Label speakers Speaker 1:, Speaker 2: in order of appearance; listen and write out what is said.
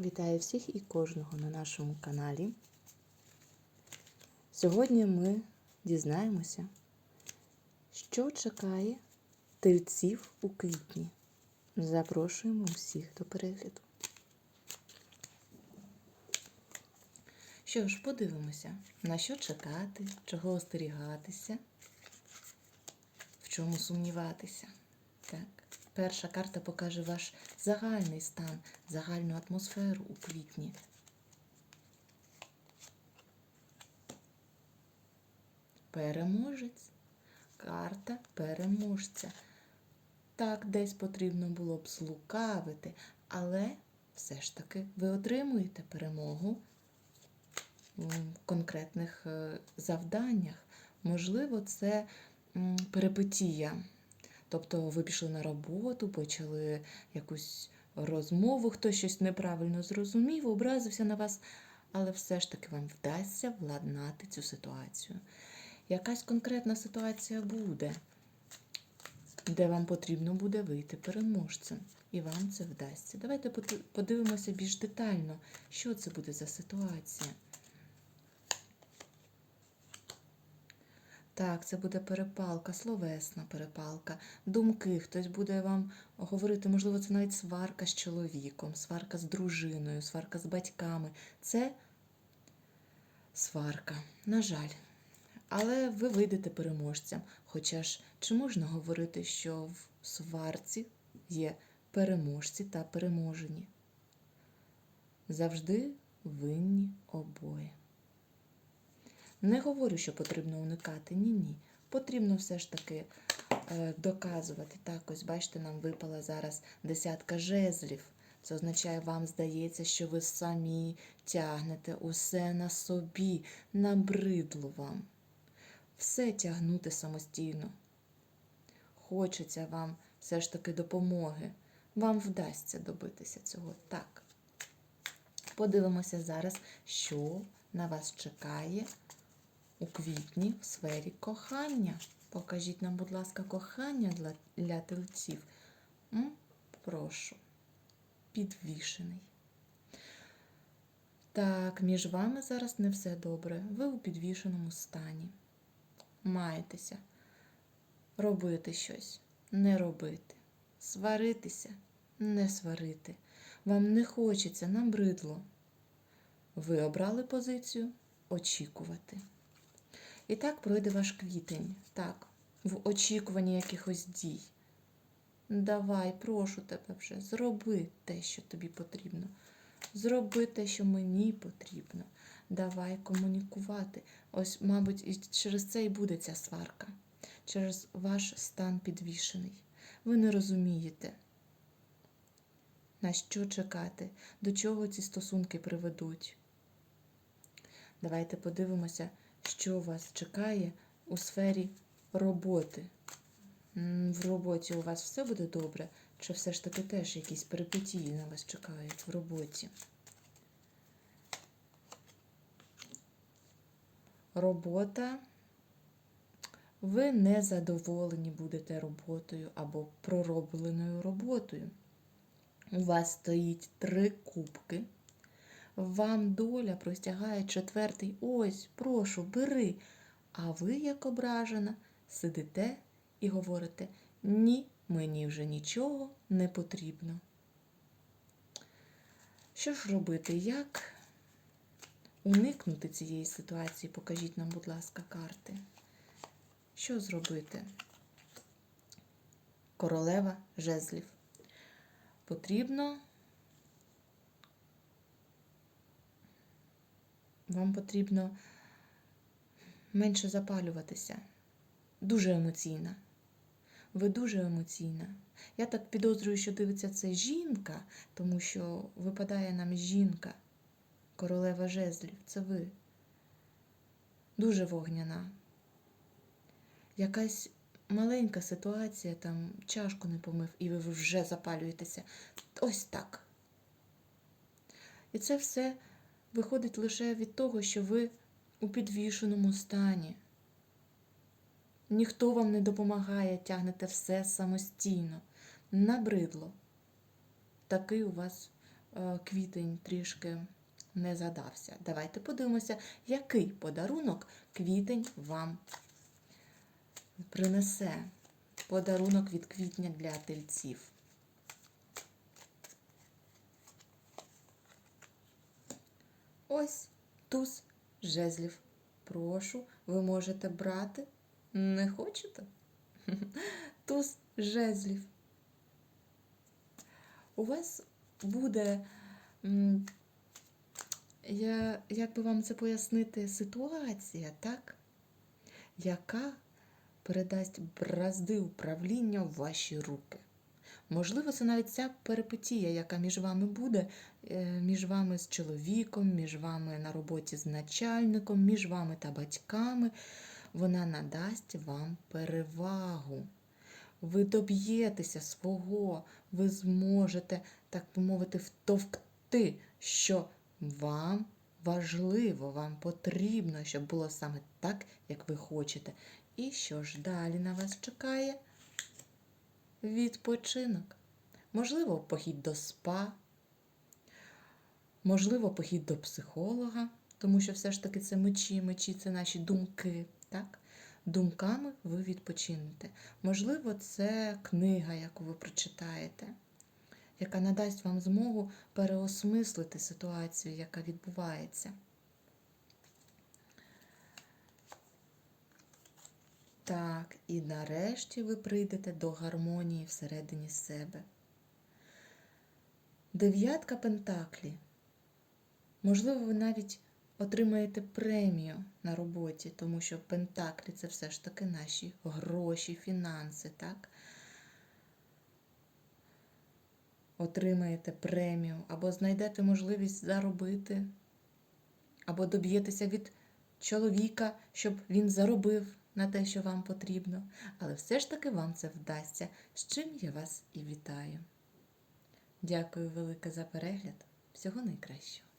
Speaker 1: Вітаю всіх і кожного на нашому каналі. Сьогодні ми дізнаємося, що чекає тельців у квітні. Запрошуємо всіх до перегляду. Що ж, подивимося, на що чекати, чого остерігатися, в чому сумніватися. Перша карта покаже ваш загальний стан, загальну атмосферу у квітні. Переможець. Карта переможця. Так, десь потрібно було б злукавити, але все ж таки ви отримуєте перемогу в конкретних е, завданнях. Можливо, це м, перипетія. Тобто ви пішли на роботу, почали якусь розмову, хтось щось неправильно зрозумів, образився на вас, але все ж таки вам вдасться владнати цю ситуацію. Якась конкретна ситуація буде, де вам потрібно буде вийти переможцем, і вам це вдасться. Давайте подивимося більш детально, що це буде за ситуація. Так, це буде перепалка, словесна перепалка, думки. Хтось буде вам говорити, можливо, це навіть сварка з чоловіком, сварка з дружиною, сварка з батьками. Це сварка, на жаль. Але ви вийдете переможцем. Хоча ж чи можна говорити, що в сварці є переможці та переможені? Завжди винні обоє. Не говорю, що потрібно уникати. Ні, ні. Потрібно все ж таки е, доказувати. Так, ось бачите, нам випала зараз десятка жезлів. Це означає, вам здається, що ви самі тягнете усе на собі, набридло вам. Все тягнути самостійно. Хочеться вам все ж таки допомоги. Вам вдасться добитися цього. Так. Подивимося зараз, що на вас чекає у квітні в сфері кохання. Покажіть нам, будь ласка, кохання для, для тельців. М? Прошу. Підвішений. Так, між вами зараз не все добре. Ви у підвішеному стані. Маєтеся робити щось, не робити, сваритися, не сварити. Вам не хочеться, набридло. Ви обрали позицію очікувати. І так пройде ваш квітень, так, в очікуванні якихось дій. Давай, прошу тебе вже, зроби те, що тобі потрібно. Зроби те, що мені потрібно. Давай комунікувати. Ось, мабуть, і через це і буде ця сварка, через ваш стан підвішений. Ви не розумієте, на що чекати, до чого ці стосунки приведуть. Давайте подивимося, що вас чекає у сфері роботи. В роботі у вас все буде добре, чи все ж таки теж якісь перипетії на вас чекають в роботі? Робота. Ви не задоволені будете роботою або проробленою роботою. У вас стоїть три кубки. Вам доля простягає четвертий. Ось, прошу, бери. А ви, як ображена, сидите і говорите: ні, мені вже нічого не потрібно. Що ж робити? Як уникнути цієї ситуації? Покажіть нам, будь ласка, карти. Що зробити? Королева жезлів. Потрібно. Вам потрібно менше запалюватися. Дуже емоційна. Ви дуже емоційна. Я так підозрюю, що дивиться це жінка, тому що випадає нам жінка, королева жезлів. Це ви. Дуже вогняна. Якась маленька ситуація, там чашку не помив, і ви вже запалюєтеся. Ось так. І це все виходить лише від того, що ви у підвішеному стані. Ніхто вам не допомагає, тягнете все самостійно. Набридло. Такий у вас е, квітень трішки не задався. Давайте подивимося, який подарунок квітень вам принесе. Подарунок від квітня для тельців. Ось туз жезлів. Прошу, ви можете брати. Не хочете? Туз жезлів. У вас буде, я, як би вам це пояснити, ситуація, так? яка передасть бразди управління в ваші руки. Можливо, це навіть ця перипетія, яка між вами буде, е, між вами з чоловіком, між вами на роботі з начальником, між вами та батьками, вона надасть вам перевагу. Ви доб'єтеся свого, ви зможете, так би мовити, втовкти, що вам важливо, вам потрібно, щоб було саме так, як ви хочете. І що ж далі на вас чекає? Відпочинок. Можливо, похід до спа, можливо, похід до психолога, тому що все ж таки це мечі, мечі це наші думки. так? Думками ви відпочинете. Можливо, це книга, яку ви прочитаєте, яка надасть вам змогу переосмислити ситуацію, яка відбувається. Так, і нарешті ви прийдете до гармонії всередині себе. Дев'ятка пентаклі. Можливо, ви навіть отримаєте премію на роботі, тому що пентаклі це все ж таки наші гроші, фінанси, так? Отримаєте премію, або знайдете можливість заробити, або доб'єтеся від чоловіка, щоб він заробив на те, що вам потрібно. Але все ж таки вам це вдасться, з чим я вас і вітаю. Дякую велике за перегляд. Всього найкращого.